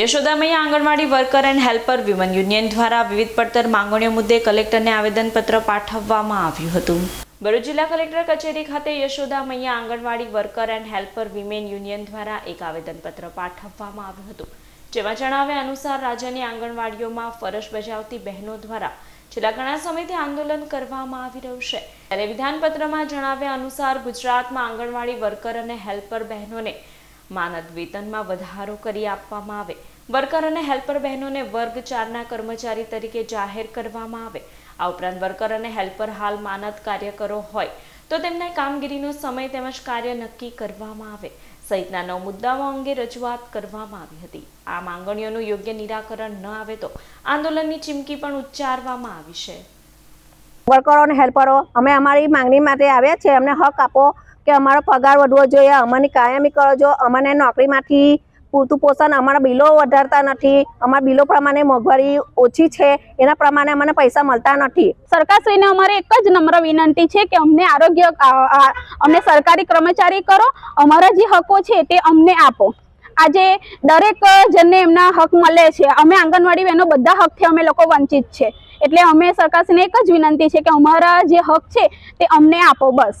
Yashodamaiya anganwadi worker and helper women union દ્વારા વિવિધ પડતર માંગણીઓ મુદ્દે કલેક્ટરને આવેદનપત્ર પાઠવવામાં આવ્યું હતું. ભરૂચ જિલ્લા કલેક્ટર કચેરી ખાતે Yashodamaiya anganwadi worker and helper women union દ્વારા એક આવેદનપત્ર પાઠવવામાં આવ્યું હતું. જેમાં જણાવ્યા અનુસાર રાજ્યની આંગણવાડીઓમાં ફરજ બજાવતી બહેનો દ્વારા છેલ્લા ઘણા સમયથી આંદોલન કરવામાં આવી રહ્યું છે. ત્યારે વિધાનપત્રમાં જણાવ્યા અનુસાર ગુજરાતમાં આંગણવાડી વર્કર અને હેલ્પર બહેનોને માનદ વેતનમાં વધારો કરી આપવામાં આવે. વર્કર અને હેલ્પર બહેનોને વર્ગ ચારના કર્મચારી તરીકે જાહેર કરવામાં આવે. આ ઉપરાંત વર્કર અને હેલ્પર હાલ માનદ કાર્યકરો હોય. તો તેમને કામગીરીનો સમય તેમજ કાર્ય નક્કી કરવામાં આવે. સહિતના નવ મુદ્દાઓ અંગે રજૂઆત કરવામાં આવી હતી. આ માંગણીઓનું યોગ્ય નિરાકરણ ન આવે તો આંદોલનની ચીમકી પણ ઉચ્ચારવામાં આવી છે. વર્કરો અને હેલ્પરો, અમે અમારી માંગણી માટે આવ્યા છે અમને હક આપો. કે અમારો પગાર વધવો જોઈએ અમને કાયમી કરો જો, અમને નોકરીમાંથી પૂરતું પોષણ અમારા બિલો વધારતા નથી, અમારા બિલો પ્રમાણે મોંઘવારી ઓછી છે, એના પ્રમાણે અમને પૈસા મળતા નથી. સરકારશ્રીને અમારે એક જ નમ્ર વિનંતી છે કે અમને આરોગ્ય અમને સરકારી કર્મચારી કરો, અમારા જે હકો છે તે અમને આપો. આજે દરેક જણને એમના હક મળે છે. અમે આંગણવાડી બહેનો બધા હકથી અમે લોકો વંચિત છે. એટલે અમે સરકારશ્રીને એક જ વિનંતી છે કે અમારા જે હક છે તે અમને આપો, બસ.